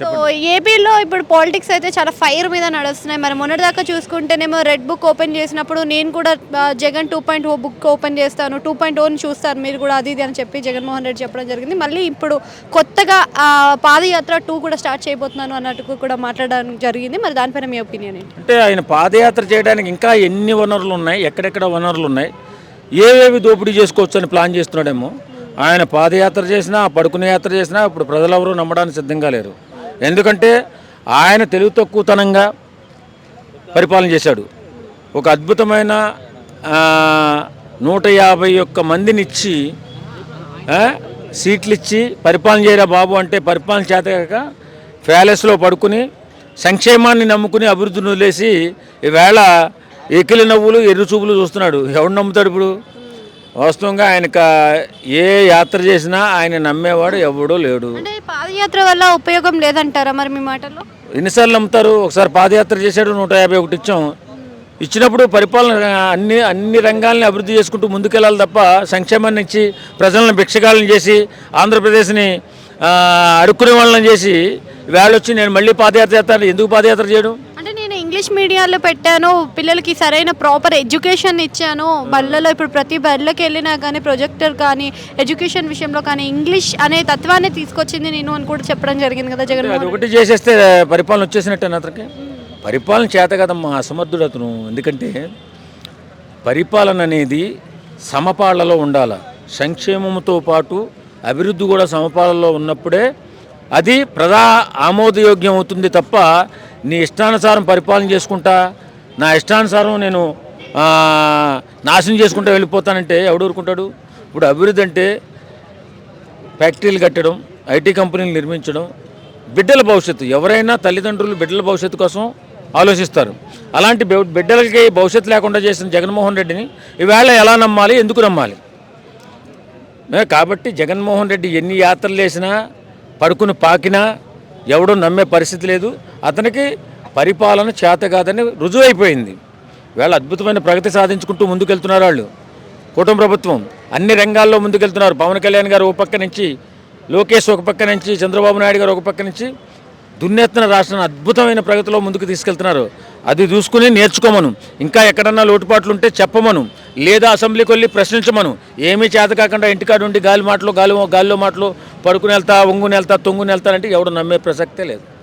So ఏపీలో ఇప్పుడు politics అయితే చాలా ఫైర్ మీద నడుస్తున్నాయి. మరి మొన్నటిదాకా చూసుకుంటేనేమో రెడ్ బుక్ ఓపెన్ చేసినప్పుడు నేను కూడా Jagan two point O book open చేస్తాను టూ పాయింట్ ఓని చూస్తారు. మీరు కూడా అది ఇది అని చెప్పి జగన్మోహన్ రెడ్డి చెప్పడం జరిగింది. మళ్ళీ ఇప్పుడు కొత్తగా పాదయాత్ర టూ కూడా స్టార్ట్ చేయబోతున్నాను అన్నట్టు కూడా మాట్లాడడం జరిగింది. మరి దానిపైన మీ ఒపీనియన్ ఏంటి? అంటే ఆయన పాదయాత్ర చేయడానికి ఇంకా ఎన్ని వనరులు ఉన్నాయి ఎక్కడెక్కడ వనరులు ఉన్నాయి ఏవేవి దోపిడీ చేసుకోవచ్చు అని ప్లాన్ చేస్తున్నాడేమో. ఆయన పాదయాత్ర చేసినా పడుకునే యాత్ర చేసినా ఇప్పుడు ప్రజలెవరూ నమ్మడానికి సిద్ధంగా లేరు. ఎందుకంటే ఆయన తెలుగు తక్కువతనంగా పరిపాలన చేశాడు. ఒక అద్భుతమైన నూట యాభై ఒక్క మందిని ఇచ్చి సీట్లు ఇచ్చి పరిపాలన చేయరా బాబు అంటే పరిపాలన చేతగాక ప్యాలెస్లో పడుకుని సంక్షేమాన్ని నమ్ముకుని అభివృద్ధిని వదిలేసి ఈవేళ ఎకిలి నవ్వులు ఎర్రి చూపులు చూస్తున్నాడు. ఎవడు నమ్ముతాడు ఇప్పుడు? వాస్తవంగా ఆయనక ఏ యాత్ర చేసినా ఆయన నమ్మేవాడు ఎవడో లేడు. అంటే పాదయాత్ర వల్ల ఉపయోగం లేదంటారా మరి మీ మాటలో ఎన్నిసార్లు అమ్ముతారు ఒకసారి పాదయాత్ర చేశాడు నూట యాభై ఒకటి ఇచ్చాం. ఇచ్చినప్పుడు పరిపాలన అన్ని అన్ని రంగాల్ని అభివృద్ధి చేసుకుంటూ ముందుకెళ్ళాలి తప్ప సంక్షేమాన్ని ఇచ్చి ప్రజలను భిక్షగాలను చేసి ఆంధ్రప్రదేశ్ని ఆ, అడుక్కునే వాళ్ళని చేసి వేళొచ్చి నేను మళ్ళీ పాదయాత్ర చేస్తాను. ఎందుకు పాదయాత్ర చేయడం? ఇంగ్లీష్ మీడియాలో పెట్టాను పిల్లలకి సరైన ప్రాపర్ ఎడ్యుకేషన్ ఇచ్చాను. బళ్ళలో ఇప్పుడు ప్రతి బళ్ళకి వెళ్ళినా కానీ ప్రొజెక్టర్ కానీ ఎడ్యుకేషన్ విషయంలో కానీ ఇంగ్లీష్ అనే తత్వాన్ని తీసుకొచ్చింది నేను అని కూడా చెప్పడం జరిగింది కదా అది జగన్మోహన్ ఒకటి చేసేస్తే పరిపాలన వచ్చేసినట్టే అతనికి? పరిపాలన చేత కదమ్మా అసమర్థుడు అతను. ఎందుకంటే పరిపాలన అనేది సమపాళ్ళలో ఉండాల. సంక్షేమంతో పాటు అభివృద్ధి కూడా సమపాలలో ఉన్నప్పుడే అది ప్రజా ఆమోదయోగ్యం అవుతుంది తప్ప నీ ఇష్టానుసారం పరిపాలన చేసుకుంటా నా ఇష్టానుసారం నేను నాశనం చేసుకుంటా వెళ్ళిపోతానంటే ఎవడు ఊరుకుంటాడు? ఇప్పుడు అభివృద్ధి అంటే ఫ్యాక్టరీలు కట్టడం ఐటీ కంపెనీలు నిర్మించడం బిడ్డల భవిష్యత్తు. ఎవరైనా తల్లిదండ్రులు బిడ్డల భవిష్యత్తు కోసం ఆలోచిస్తారు. అలాంటి బిడ్డలకి భవిష్యత్తు లేకుండా చేసిన జగన్మోహన్ రెడ్డిని ఈవేళ ఎలా నమ్మాలి ఎందుకు నమ్మాలి? కాబట్టి జగన్మోహన్ రెడ్డి ఎన్ని యాత్రలు వేసినా పడుకుని పాకినా ఎవడు నమ్మే పరిస్థితి లేదు. అతనికి పరిపాలన చేత కాదని రుజువైపోయింది వీళ్ళు అద్భుతమైన ప్రగతి సాధించుకుంటూ ముందుకెళ్తున్నారు వాళ్ళు. కుటుంబ ప్రభుత్వం అన్ని రంగాల్లో ముందుకెళ్తున్నారు. పవన్ కళ్యాణ్ గారు ఒక పక్క నుంచి లోకేష్ ఒక పక్క నుంచి చంద్రబాబు నాయుడు గారు ఒక పక్క నుంచి దున్నెత్తిన రాష్ట్రాన్ని అద్భుతమైన ప్రగతిలో ముందుకు తీసుకెళ్తున్నారు. అది చూసుకుని నేర్చుకోమను. ఇంకా ఎక్కడన్నా లోటుపాట్లు ఉంటే చెప్పమను. లేదా అసెంబ్లీకి వెళ్ళి ప్రశ్నించమను. ఏమీ చేత కాకుండా ఇంటికాడ ఉండి గాలి మాటలు గాలి గాలిలో మాటలు పడుకుని వెళ్తా ఒంగుని వెళ్తా తొంగుని వెళ్తానంటే ఎవడు నమ్మే ప్రసక్తే లేదు.